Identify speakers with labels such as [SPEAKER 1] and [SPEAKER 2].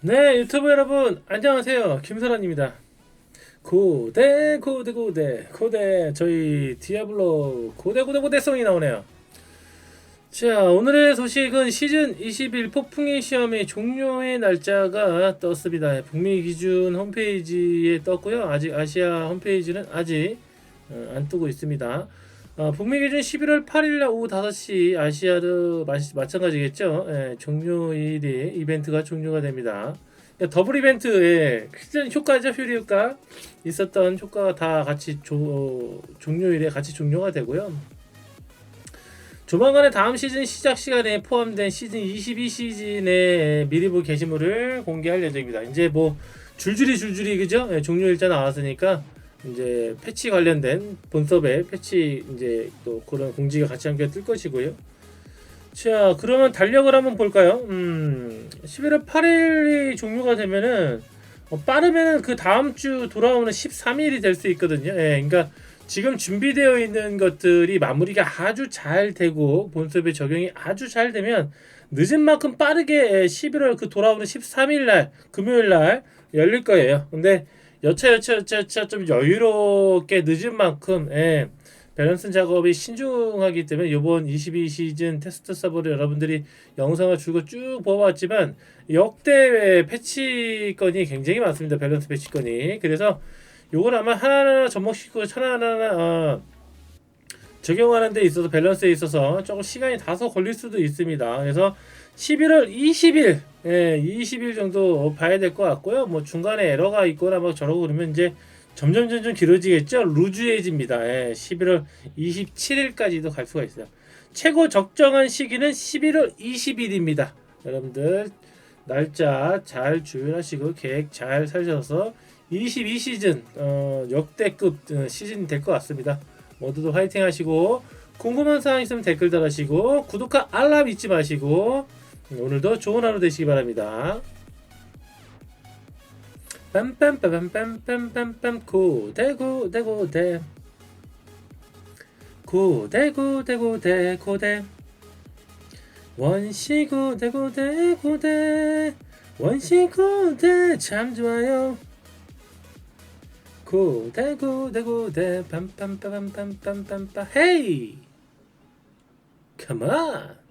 [SPEAKER 1] 네, 유튜브 여러분 안녕하세요. 김설환입니다. 고대 고대 고대 고대 저희 디아블로 고대 고대 고대성이 나오네요. 자, 오늘의 소식은 시즌 21 폭풍의 시험의 종료의 날짜가 떴습니다. 북미 기준 홈페이지에 떴고요. 아직 아시아 홈페이지는 아직 어, 안 뜨고 있습니다. 어, 북미 기준 11월 8일 날 오후 5시 아시아도 마, 마찬가지겠죠. 예, 종료일이 이벤트가 종료가 됩니다. 그러니까 더블 이벤트에 실전 효과죠, 효리 효과 있었던 효과가 다 같이 조, 어, 종료일에 같이 종료가 되고요. 조만간에 다음 시즌 시작 시간에 포함된 시즌 22 시즌의 미리 보 게시물을 공개할 예정입니다. 이제 뭐 줄줄이 줄줄이 그죠? 예, 종료 일자 나왔으니까 이제 패치 관련된 본섭의 패치 이제 또 그런 공지가 같이 함께 뜰 것이고요. 자, 그러면 달력을 한번 볼까요? 음, 11월 8일이 종료가 되면은 어, 빠르면은 그 다음 주 돌아오는 13일이 될 수 있거든요. 예, 그러니까 지금 준비되어 있는 것들이 마무리가 아주 잘 되고 본섭의 적용이 아주 잘 되면 늦은 만큼 빠르게 11월 그 돌아오는 13일 날 금요일 날 열릴 거예요. 근데 여차 여차 여차 여차 좀 여유롭게 늦은 만큼 예, 밸런스 작업이 신중하기 때문에 이번 22 시즌 테스트 서버를 여러분들이 영상을 주고 쭉 보아왔지만 역대 패치 건이 굉장히 많습니다. 밸런스 패치 건이 그래서 요걸 아마 하나하나 접목시키고 하나하나 어, 적용하는 데 있어서 밸런스에 있어서 조금 시간이 다소 걸릴 수도 있습니다. 그래서 11월 20일, 예, 20일 정도 봐야 될 것 같고요. 뭐 중간에 에러가 있거나 막 저러고 그러면 이제 점점 점점 길어지겠죠. 루즈해집니다. 예, 11월 27일까지도 갈 수가 있어요. 최고 적정한 시기는 11월 20일입니다. 여러분들 날짜 잘 주의하시고 계획 잘 살셔서 22 시즌 어, 역대급 어, 시즌이 될것 같습니다. 모두도 화이팅 하시고 궁금한 사항 있으면 댓글 달아주시고 구독과 알람 잊지 마시고 오늘도 좋은 하루 되시기 바랍니다. 빰빰빰빰빰빰빰빰 고대 고대 고대. 고대 고대 고대 고대. 원시 고대 고대 고대. 원시 고대 참 좋아요 고, 대구, 대구, 대, 빰빰빰빰빰빰빰, 헤이! 컴온